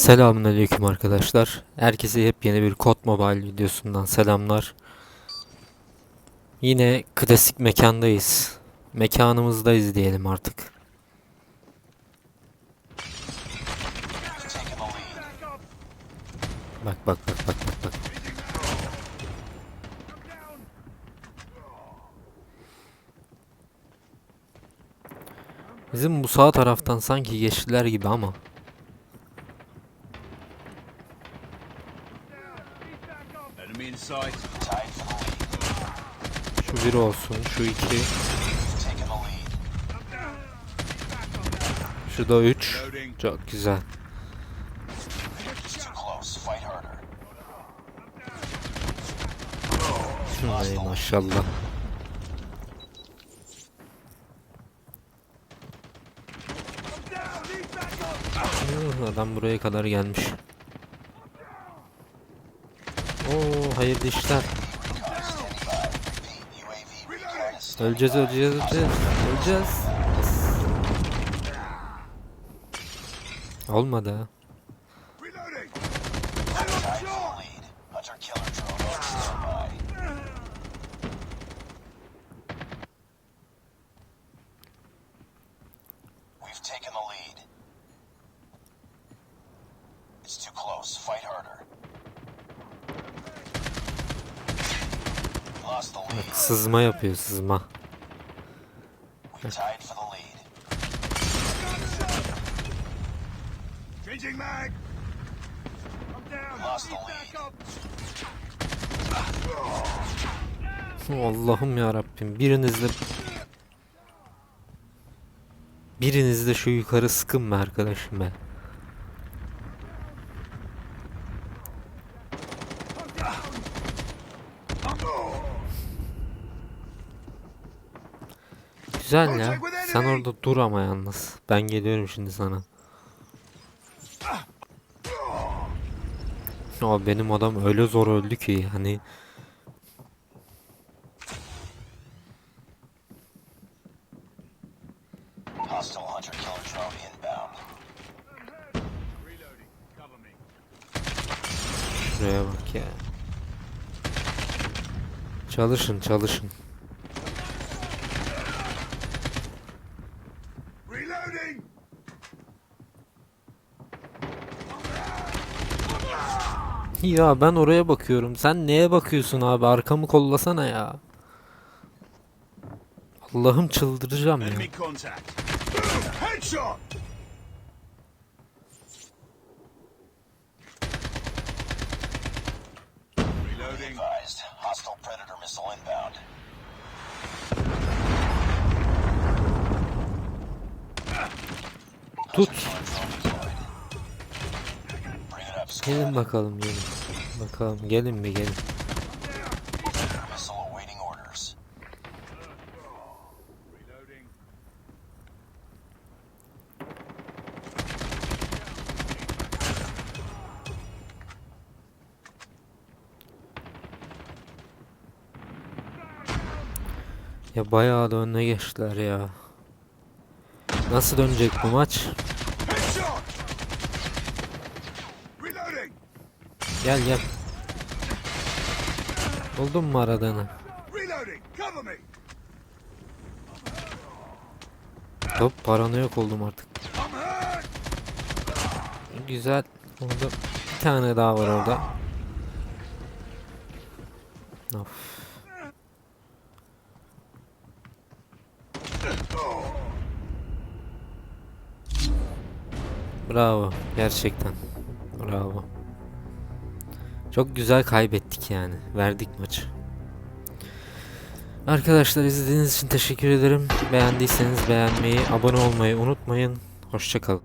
Selamünaleyküm arkadaşlar. Herkese yepyeni bir Kod Mobile videosundan selamlar. Yine klasik mekandayız. Mekanımızdayız diyelim artık. Bak bak bak bak bak bak. Bizim bu sağ taraftan sanki geçtiler gibi ama. Şu bir olsun, şu iki, şu da üç. Çok güzel. Ay maşallah. Adam buraya kadar gelmiş. Oo hayırlı işler. Öleceğiz öleceğiz öleceğiz. Öleceğiz. Olmadı. It's too close. Fight harder. Lead. Sızma yapıyor sızma. Allah'ım ya Rabbim biriniz de biriniz de şu yukarı sıkın be arkadaşım be. Güzel ya. Sen orada dur ama yalnız. Ben geliyorum şimdi sana. O benim adam öyle zor öldü ki hani. Şuraya bak ya. Çalışın çalışın. Reloading. Ya ben oraya bakıyorum. Sen neye bakıyorsun abi? Arkamı kollasana ya. Allah'ım çıldıracağım ya. Headshot. Tut. Gelin bakalım gelin. Bakalım gelin bir gelin. Ya bayağı da önüne geçtiler ya. Nasıl dönecek bu maç? Gel gel. Buldun mu aradığını? Me. Hop paranoyak oldum artık. Güzel. Orada bir tane daha var orada. Of. Bravo. Gerçekten. Bravo. Çok güzel kaybettik yani. Verdik maçı. Arkadaşlar izlediğiniz için teşekkür ederim. Beğendiyseniz beğenmeyi, abone olmayı unutmayın. Hoşçakalın.